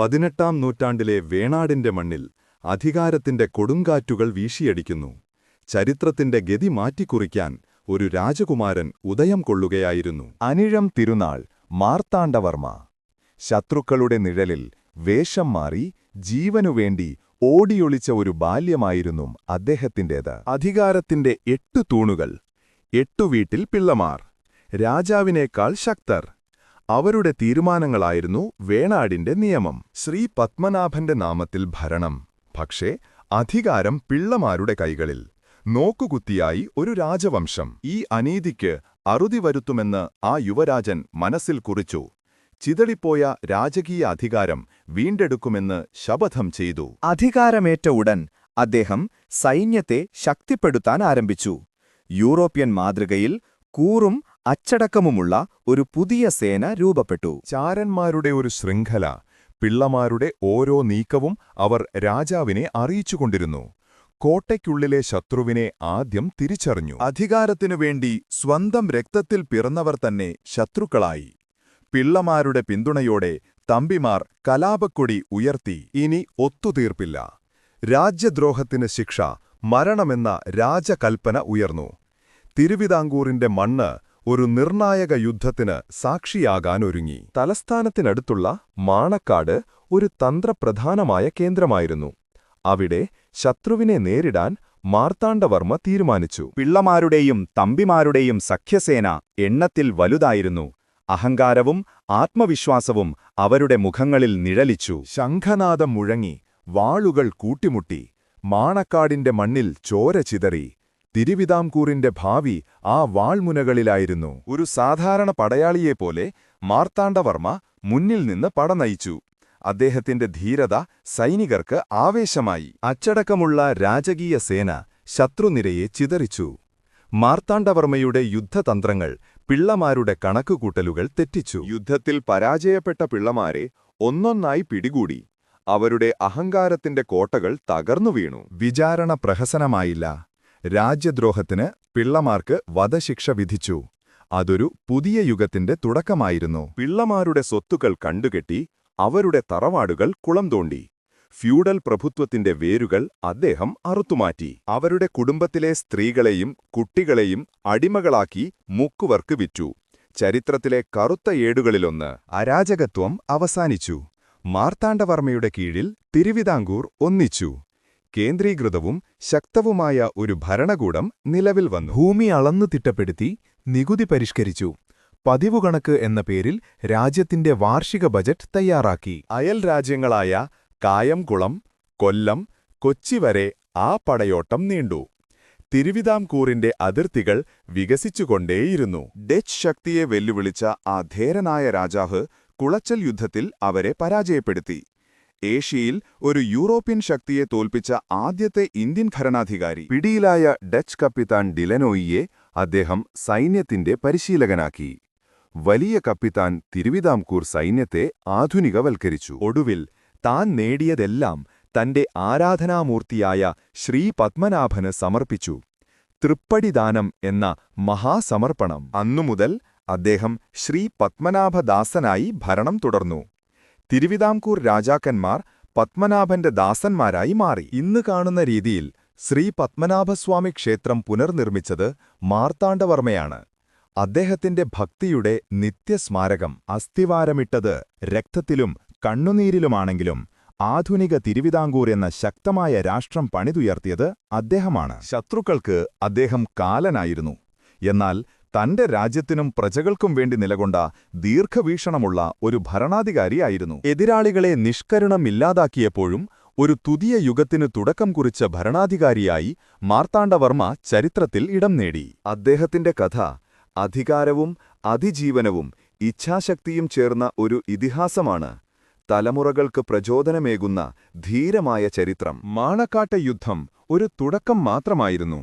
പതിനെട്ടാം നൂറ്റാണ്ടിലെ വേണാടിന്റെ മണ്ണിൽ അധികാരത്തിന്റെ കൊടുങ്കാറ്റുകൾ വീശിയടിക്കുന്നു. ചരിത്രത്തിന്റെ ഗതി മാറ്റിക്കുറിക്കാൻ ഒരു രാജകുമാരൻ ഉദയം കൊള്ളുകയായിരുന്നു. അനിഴം തിരുനാൾ മാർത്താണ്ഡവർമ്മ. ശത്രുക്കളുടെ നിഴലിൽ വേഷം മാറി ജീവനുവേണ്ടി ഓടിയൊളിച്ച ഒരു ബാല്യമായിരുന്നു അദ്ദേഹത്തിന്റേത്. അധികാരത്തിന്റെ എട്ടു തൂണുകൾ എട്ടു വീട്ടിൽ പിള്ളമാർ രാജാവിനേക്കാൾ ശക്തർ. അവരുടെ തീരുമാനങ്ങളായിരുന്നു വേണാടിന്റെ നിയമം. ശ്രീ പത്മനാഭന്റെ നാമത്തിൽ ഭരണം. പക്ഷേ അധികാരം പിള്ളമാരുടെ കൈകളിൽ. നോക്കുകുത്തിയായി ഒരു രാജവംശം. ഈ അനീതിക്ക് അറുതി വരുത്തുമെന്ന് ആ യുവരാജൻ മനസ്സിൽ കുറിച്ചു. ചിതളിപ്പോയ രാജകീയ അധികാരം വീണ്ടെടുക്കുമെന്ന് ശപഥം ചെയ്തു. അധികാരമേറ്റ ഉടൻ അദ്ദേഹം സൈന്യത്തെ ശക്തിപ്പെടുത്താൻ ആരംഭിച്ചു. യൂറോപ്യൻ മാതൃകയിൽ കൂറും അച്ചടക്കമുമുള്ള ഒരു പുതിയ സേന രൂപപ്പെട്ടു. ചാരന്മാരുടെ ഒരു ശൃംഖല പിള്ളമാരുടെ ഓരോ നീക്കവും അവർ രാജാവിനെ അറിയിച്ചുകൊണ്ടിരുന്നു. കോട്ടയ്ക്കുള്ളിലെ ശത്രുവിനെ ആദ്യം തിരിച്ചറിഞ്ഞു. അധികാരത്തിനു വേണ്ടി സ്വന്തം രക്തത്തിൽ പിറന്നവർ തന്നെ ശത്രുക്കളായി. പിള്ളമാരുടെ പിന്തുണയോടെ തമ്പിമാർ കലാപക്കൊടി ഉയർത്തി. ഇനി ഒത്തുതീർപ്പില്ല. രാജ്യദ്രോഹത്തിന് ശിക്ഷ മരണമെന്ന രാജകൽപ്പന ഉയർന്നു. തിരുവിതാംകൂറിന്റെ മണ്ണ് ഒരു നിർണായക യുദ്ധത്തിന് സാക്ഷിയാകാനൊരുങ്ങി. തലസ്ഥാനത്തിനടുത്തുള്ള മാണക്കാട് ഒരു തന്ത്രപ്രധാനമായ കേന്ദ്രമായിരുന്നു. അവിടെ ശത്രുവിനെ നേരിടാൻ മാർത്താണ്ഡവർമ്മ തീരുമാനിച്ചു. പിള്ളമാരുടെയും തമ്പിമാരുടെയും സഖ്യസേന എണ്ണത്തിൽ വലുതായിരുന്നു. അഹങ്കാരവും ആത്മവിശ്വാസവും അവരുടെ മുഖങ്ങളിൽ നിഴലിച്ചു. ശംഖനാദം മുഴങ്ങി വാളുകൾ കൂട്ടിമുട്ടി മാണക്കാടിന്റെ മണ്ണിൽ ചോര ചിതറി തിരുവിതാംകൂറിന്റെ ഭാവി ആ വാൾമുനകളിലായിരുന്നു. ഒരു സാധാരണ പടയാളിയെപ്പോലെ മാർത്താണ്ഡവർമ്മ മുന്നിൽ നിന്ന് പട നയിച്ചു അദ്ദേഹത്തിന്റെ ധീരത സൈനികർക്ക് ആവേശമായി. അച്ചടക്കമുള്ള രാജകീയ സേന ശത്രുനിരയെ ചിതറിച്ചു. മാർത്താണ്ഡവർമ്മയുടെ യുദ്ധതന്ത്രങ്ങൾ പിള്ളമാരുടെ കണക്കുകൂട്ടലുകൾ തെറ്റിച്ചു. യുദ്ധത്തിൽ പരാജയപ്പെട്ട പിള്ളമാരെ ഒന്നൊന്നായി പിടികൂടി. അവരുടെ അഹങ്കാരത്തിന്റെ കോട്ടകൾ തകർന്നു വീണു. വിചാരണ പ്രഹസനമായില്ല. രാജ്യദ്രോഹത്തിന് പിള്ളമാർക്ക് വധശിക്ഷ വിധിച്ചു. അതൊരു പുതിയ യുഗത്തിന്റെ തുടക്കമായിരുന്നു. പിള്ളമാരുടെ സ്വത്തുക്കൾ കണ്ടുകെട്ടി അവരുടെ തറവാടുകൾ കുളം തോണ്ടി. ഫ്യൂഡൽ പ്രഭുത്വത്തിന്റെ വേരുകൾ അദ്ദേഹം അറുത്തുമാറ്റി. അവരുടെ കുടുംബത്തിലെ സ്ത്രീകളെയും കുട്ടികളെയും അടിമകളാക്കി മുക്കുവർക്ക് വിറ്റു. ചരിത്രത്തിലെ കറുത്ത ഏടുകളിലൊന്ന് അരാജകത്വം അവസാനിച്ചു. മാർത്താണ്ഡവർമ്മയുടെ കീഴിൽ തിരുവിതാംകൂർ ഒന്നിച്ചു. കേന്ദ്രീകൃതവും ശക്തവുമായ ഒരു ഭരണകൂടം നിലവിൽ വന്നു. ഭൂമി അളന്നു തിട്ടപ്പെടുത്തി നികുതി പരിഷ്കരിച്ചു. പതിവുകണക്ക് എന്ന പേരിൽ രാജ്യത്തിന്റെ വാർഷിക ബജറ്റ് തയ്യാറാക്കി. അയൽ രാജ്യങ്ങളായ കായംകുളം കൊല്ലം കൊച്ചി വരെ ആ പടയോട്ടം നീണ്ടു. തിരുവിതാംകൂറിന്റെ അതിർത്തികൾ വികസിച്ചുകൊണ്ടേയിരുന്നു. ഡച്ച് ശക്തിയെ വെല്ലുവിളിച്ച ആ ധേരനായ രാജാവ് കുളച്ചൽ യുദ്ധത്തിൽ അവരെ പരാജയപ്പെടുത്തി. ഏഷ്യയിൽ ഒരു യൂറോപ്യൻ ശക്തിയെ തോൽപ്പിച്ച ആദ്യത്തെ ഇന്ത്യൻ ഭരണാധികാരി പിടിയിലായ ഡച്ച് കപ്പിത്താൻ ഡിലനോയിയെ അദ്ദേഹം സൈന്യത്തിന്റെ പരിശീലകനാക്കി. വലിയ കപ്പിത്താൻ തിരുവിതാംകൂർ സൈന്യത്തെ ആധുനികവൽക്കരിച്ചു. ഒടുവിൽ താൻ നേടിയതെല്ലാം തന്റെ ആരാധനാമൂർത്തിയായ ശ്രീ പത്മനാഭന് സമർപ്പിച്ചു. തൃപ്പടിദാനം എന്ന മഹാസമർപ്പണം. അന്നുമുതൽ അദ്ദേഹം ശ്രീ പത്മനാഭദാസനായി ഭരണം തുടർന്നു. തിരുവിതാംകൂർ രാജാക്കന്മാർ പത്മനാഭന്റെ ദാസന്മാരായി മാറി. ഇന്ന് കാണുന്ന രീതിയിൽ ശ്രീ പത്മനാഭസ്വാമി ക്ഷേത്രം പുനർനിർമ്മിച്ചത് മാർത്താണ്ഡവർമ്മയാണ്. അദ്ദേഹത്തിന്റെ ഭക്തിയുടെ നിത്യസ്മാരകം അസ്ഥിവാരമിട്ടത് രക്തത്തിലും കണ്ണുനീരിലുമാണെങ്കിലും ആധുനിക തിരുവിതാംകൂർ എന്ന ശക്തമായ രാഷ്ട്രം പണിതുയർത്തിയത് അദ്ദേഹമാണ്. ശത്രുക്കൾക്ക് അദ്ദേഹം കാലനായിരുന്നു. എന്നാൽ തന്റെ രാജ്യത്തിനും പ്രജകൾക്കും വേണ്ടി നിലകൊണ്ട ദീർഘവീക്ഷണമുള്ള ഒരു ഭരണാധികാരിയായിരുന്നു. എതിരാളികളെ നിഷ്കരുണം ഇല്ലാതാക്കിയപ്പോഴും ഒരു പുതിയ യുഗത്തിനു തുടക്കം കുറിച്ച ഭരണാധികാരിയായി മാർത്താണ്ഡവർമ്മ ചരിത്രത്തിൽ ഇടം നേടി. അദ്ദേഹത്തിന്റെ കഥ അധികാരവും അതിജീവനവും ഇച്ഛാശക്തിയും ചേർന്ന ഒരു ഇതിഹാസമാണ് തലമുറകൾക്ക് പ്രചോദനമേകുന്ന ധീരമായ ചരിത്രം. മാണക്കാട്ടയുദ്ധം ഒരു തുടക്കം മാത്രമായിരുന്നു.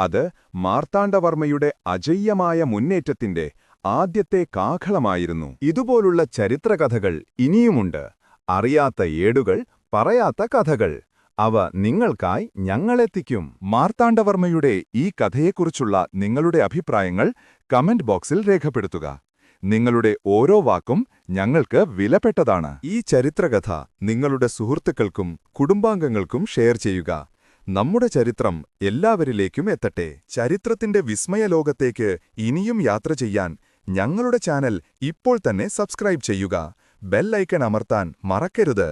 അത് മാർത്താണ്ഡവർമ്മയുടെ അജയ്യമായ മുന്നേറ്റത്തിന്റെ ആദ്യത്തെ കാഹളമായിരുന്നു. ഇതുപോലുള്ള ചരിത്രകഥകൾ ഇനിയുമുണ്ട്. അറിയാത്ത ഏടുകൾ പറയാത്ത കഥകൾ അവ നിങ്ങൾക്കായി ഞങ്ങളെത്തിക്കും. മാർത്താണ്ഡവർമ്മയുടെ ഈ കഥയെക്കുറിച്ചുള്ള നിങ്ങളുടെ അഭിപ്രായങ്ങൾ കമന്റ് ബോക്സിൽ രേഖപ്പെടുത്തുക. നിങ്ങളുടെ ഓരോ വാക്കും ഞങ്ങൾക്ക് വിലപ്പെട്ടതാണ്. ഈ ചരിത്രകഥ നിങ്ങളുടെ സുഹൃത്തുക്കൾക്കും കുടുംബാംഗങ്ങൾക്കും ഷെയർ ചെയ്യുക. നമ്മുടെ ചരിത്രം എല്ലാവരിലേക്കും എത്തട്ടെ. ചരിത്രത്തിന്റെ വിസ്മയ ലോകത്തേക്ക് ഇനിയും യാത്ര ചെയ്യാൻ ഞങ്ങളുടെ ചാനൽ ഇപ്പോൾ തന്നെ സബ്സ്ക്രൈബ് ചെയ്യുക. ബെല്ലൈക്കൺ അമർത്താൻ മറക്കരുത്.